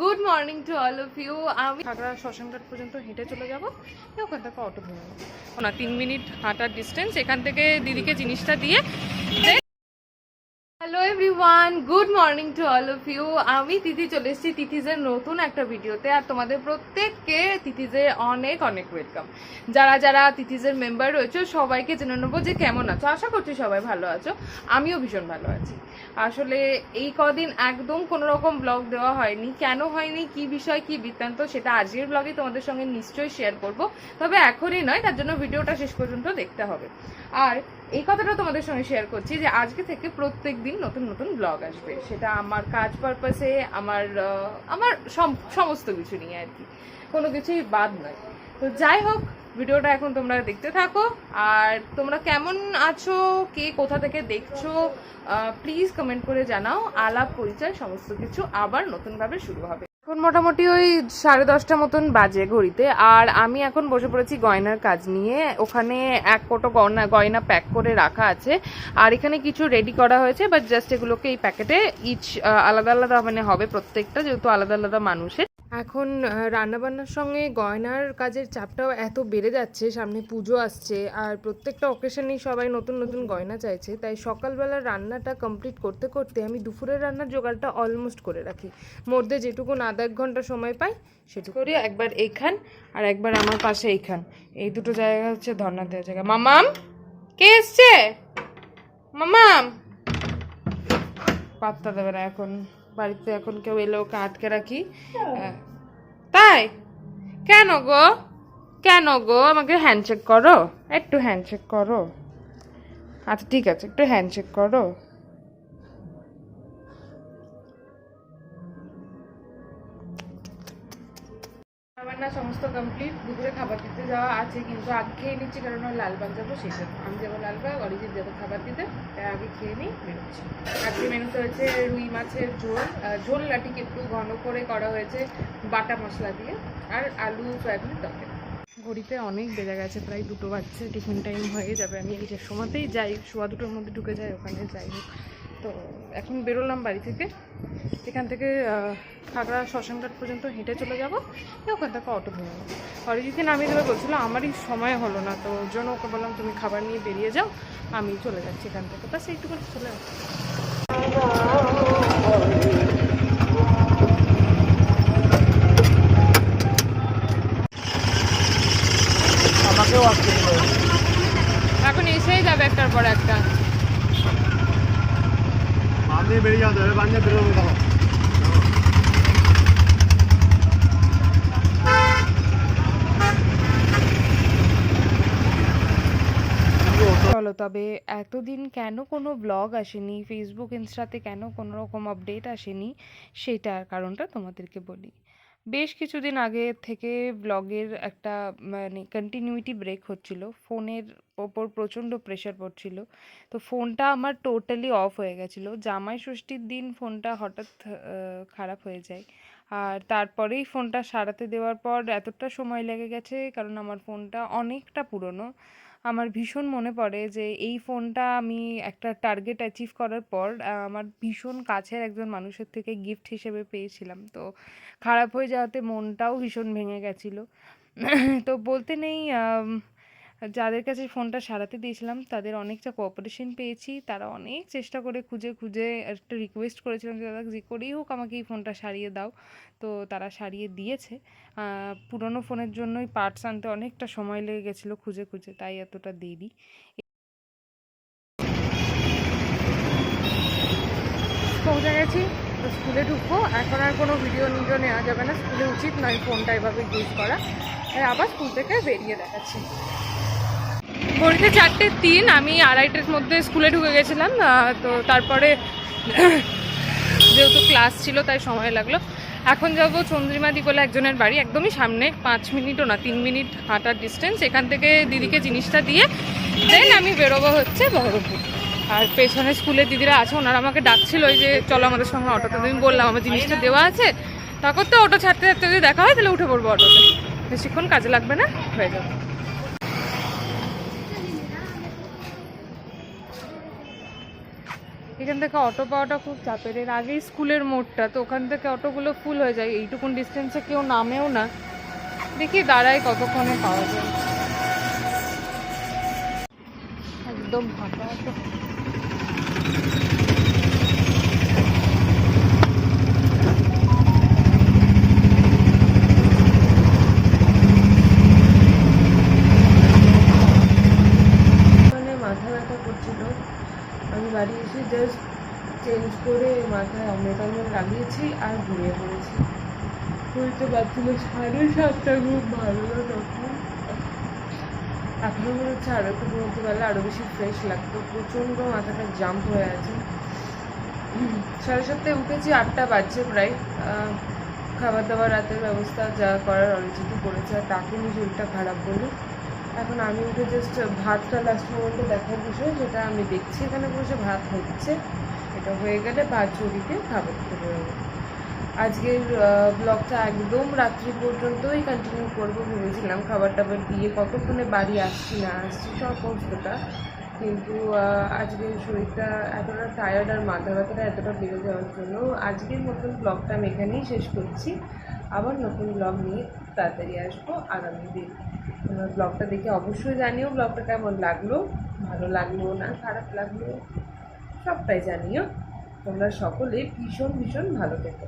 Good morning to all of you আমি খাগড়া শ্মশানঘাট পর্যন্ত হেঁটে চলে যাব ওখান থেকে অটো ধরে নেব। না তিন মিনিট হাঁটার ডিস্টেন্স এখান থেকে দিদিকে জিনিসটা দিয়ে hello everyone good morning to all of you আমি তিথি চলে এসেছি তিথিজের নতুন একটা ভিডিওতে, আর তোমাদের প্রত্যেককে তিথিজে অনেক অনেক ওয়েলকাম যারা যারা তিথিজের মেম্বার রয়েছে, সবাইকে জেনে নেব যে কেমন আছো। আশা করছি সবাই ভালো আছো। আমিও ভীষণ ভালো আছি। আসলে এই কদিন একদম কোনো রকম ব্লগ দেওয়া হয়নি। কেন হয়নি? কি বিষয়? কি বৃত্তান্ত? সেটা আজকের ব্লগে তোমাদের সঙ্গে নিশ্চয়ই শেয়ার করব। তবে এখনই নয়, তার জন্য ভিডিওটা শেষ পর্যন্ত দেখতে হবে। আর এই কথাটা তোমাদের সঙ্গে শেয়ার করছি যে আজকে থেকে প্রত্যেক দিন নতুন নতুন ব্লগ আসবে। সেটা আমার কাজ পারপাসে আমার আমার সম- সমস্ত কিছু নিয়ে আর কি। কোনো কিছুই বাদ নয়। তো যাই হোক, ভিডিওটা এখন তোমরা দেখতে থাকো। আর তোমরা কেমন আছো, কে কোথা থেকে দেখছ প্লিজ কমেন্ট করে জানাও। আলাপ, পরিচয়, সমস্ত কিছু আবার নতুনভাবে শুরু হবে। এখন মোটামুটি ওই সাড়ে দশটা মতন বাজে ঘড়িতে। আর আমি এখন বসে পড়েছি গয়নার কাজ নিয়ে। ওখানে এক কোটো গয়না গয়না প্যাক করে রাখা আছে। আর এখানে কিছু রেডি করা হয়েছে বাট জাস্ট এগুলোকে এই প্যাকেটে ইচ আলাদা আলাদা মানে হবে প্রত্যেকটা, যেহেতু আলাদা আলাদা মানুষের। এখন রান্নাবান্নার সঙ্গে গয়নার কাজের চাপটাও এত বেড়ে যাচ্ছে, সামনে পুজো আসছে, আর প্রত্যেকটা অকেশনেই সবাই নতুন নতুন গয়না চাইছে, তাই সকালবেলা রান্নাটা কমপ্লিট করতে করতে আমি দুপুরের রান্নার জোগাড়টা অলমোস্ট করে রাখি। মধ্যে যেটুকু আধা এক ঘণ্টা সময় পাই, সেটুকু করি একবার এইখান আর একবার আমার পাশে এইখান। এই দুটো জায়গা হচ্ছে ধর্না দেওয়ার জায়গা। মামাম, কে এসছে? মামাম! পাত্তা দেবে না এখন। বাড়িতে এখন কেউ এলে ওকে আটকে রাখি। আহ, তাই? কেন গো? কেন গো? আমাকে হ্যান্ডশেক করো? একটু হ্যান্ডশেক করো। আচ্ছা ঠিক আছে একটু হ্যান্ডশেক করো। রান্না সমস্ত কমপ্লিট দুপুরে খাবার দিতে যাওয়া আছে, কিন্তু আগে খেয়ে নিচ্ছি কারণ ওর লালবাগ যাব শেষে আমি যাব লালবাগ, অরিজিৎ যাব খাবার দিতে, তাই আগে খেয়ে নিই, বেরোচ্ছি। আজকে মেনুতে হয়েছে রুই মাছের ঝোল ঝোল লাটিকে একটু ঘন করে করা হয়েছে বাটা মশলা দিয়ে, আর আলু, সয়াবিনের তরকারি। ঘড়িতে অনেক বেজে গেছে, প্রায় দুটো বাজছে, টিফিন টাইম হয়ে যাবে, আমি এই যে সময়তেই যাই সোয়া দুটোর মধ্যে ঢুকে যাই, ওখানে যাই। হোক তো এখন বেরোলাম বাড়ি থেকে। এখান থেকে খাগড়া শ্মশানঘাট পর্যন্ত হেঁটে চলে যাব। ওখান থেকে অটো ধরে নেব। অরিজিৎকে নামিয়ে দেবে বলছিল আমারই সময় হলো না তো ওর জন্য ওকে বললাম তুমি খাবার নিয়ে বেরিয়ে যাও আমি চলে যাচ্ছি এখান থেকে। বাস এইটুকু চলে যাচ্ছি এখন এসেই যাবে একটার পর একটা। বান্ধে বেরিয়ে যাওয়া যাবে বান্ধে বেরোবো তখন চলো, তবে এতদিন কেন কোনো ব্লগ আসেনি? ফেসবুক ইনস্টাতে কেন কোনো রকম আপডেট আসেনি? সেটার কারণটা তোমাদেরকে বলি। বেশ কিছুদিন আগে থেকে ব্লগের একটা মানে কন্টিনিউটি ব্রেক হচ্ছিল। ফোনের ওপর প্রচণ্ড প্রেশার পড়ছিল। তো ফোনটা আমার টোটালি অফ হয়ে গেছিল। জামাই ষষ্ঠীর দিন ফোনটা হঠাৎ খারাপ হয়ে যায়। আর তারপরেই ফোনটা সারাতে দেওয়ার পর এতটা সময় লেগে গেছে, কারণ আমার ফোনটা অনেকটা পুরনো। আমার ভীষণ মনে পড়ে যে এই ফোনটা আমি একটা টার্গেট অ্যাচিভ করার পর আমার ভীষণ কাছের একজন মানুষের থেকে গিফট হিসেবে পেয়েছিলাম। তো খারাপ হয়ে যাওয়াতে মনটাও ভীষণ ভেঙে গেছিল। তো বলতে নেই যাদের কাছে ফোনটা সারাতে দিয়েছিলাম, তাদের অনেকটা কোঅপারেশন পেয়েছি, তারা অনেক চেষ্টা করে খুঁজে খুঁজে একটা রিকোয়েস্ট করেছিলাম যে, দাদা, যে করেই হোক আমাকে এই ফোনটা সারিয়ে দাও। তো তারা সারিয়ে দিয়েছে। পুরনো ফোনের জন্যই পার্টস আনতে অনেকটা সময় লেগে গেছিল খুঁজে খুঁজে, তাই এতটা দেরি। পৌঁছে গেছি, তো স্কুলে ঢুকবো। এখন আর কোনো ভিডিও নিডিও নেওয়া যাবে না। স্কুলে উচিত নয় ফোনটা এভাবে ইউজ করা। আবার স্কুল থেকে বেরিয়ে দেখাচ্ছি। ঘড়িতে চারটে তিন আমি আড়াইটের মধ্যে স্কুলে ঢুকে গেছিলাম তো তারপরে যেহেতু ক্লাস ছিল তাই সময় লাগল। এখন যাব চন্দ্রিমাদি বলে একজনের বাড়ি একদমই সামনে পাঁচ মিনিটও না তিন মিনিট হাঁটার ডিস্টেন্স এখান থেকে দিদিকে জিনিসটা দিয়ে দেন আমি বেরোবো হচ্ছে বহরমপুর। আর পেছনে স্কুলের দিদিরা আছে ওনারা আমাকে ডাকছিল ওই যে চলো আমাদের সঙ্গে অটোতে। আমি বললাম আমার জিনিসটা দেওয়া আছে। তারপর তো অটো ছাড়তে ছাড়তে যদি দেখা হয় তাহলে উঠে পড়ব অটোতে। বেশিক্ষণ কাজে লাগবে না হয়ে যাবে। এখান থেকে অটো পাওয়াটা খুব চাপের। এর আগেই স্কুলের মোড়টা, তো ওখান থেকে অটোগুলো ফুল হয়ে যায়। এইটুকুন ডিস্টেন্সে কেউ নামেও না। দেখি দাঁড়ায় কতক্ষণে পাওয়া যায়। একদম ফাঁকা অটো মানে মাথা ব্যথা করছিল আমি বাড়ি এসে জাস্ট চেঞ্জ করে মাথায় অমলেট লাগিয়েছি আর ঘুমিয়ে পড়েছি। বুঝতে পারছিল সাড়ে সাতটা, ঘুম ভালো তখন। এখনও মনে হচ্ছে আরও একটু ঘুমোতে আরও বেশি ফ্রেশ লাগতো। প্রচণ্ড মাথাটা জাম্প হয়ে আছে। সাড়ে সাতটায় উঠেছি, আটটা বাজছে প্রায়। খাবার দাবার রাতের ব্যবস্থা যা করার অরিজিৎই করেছে, আর তাকে নিয়ে শরীরটা খারাপ বলে। এখন আমি উঠে জাস্ট ভাতটা লাস্ট পর্যন্ত দেখার বিষয়, যেটা আমি দেখছি এখানে বসে ভাত হচ্ছে। এটা হয়ে গেলে ভাত চুরিতে খাবার খেতে বেরোবো আজকের ব্লগটা একদম রাত্রি পর্যন্তই কন্টিনিউ করব ভেবেছিলাম। খাবার টাবার দিয়ে কতক্ষণে বাড়ি আসছি, না আসছি, সব সমস্তটা কিন্তু আজকের শরীরটা এতটা টায়ার্ড আর মাথা ব্যথাটা এতটা বেড়ে যাওয়ার জন্য আজকের মতন ব্লগটা আমি এখানেই শেষ করছি। আবার নতুন ব্লগ নিয়ে তাড়াতাড়ি আসব আগামী দিন। ব্লগটা দেখে অবশ্যই জানিও ব্লগটা কেমন লাগল, ভালো লাগল না খারাপ লাগল। সবটাই জানিও। তোমরা সকলে ভীষণ ভীষণ ভালো থেকো।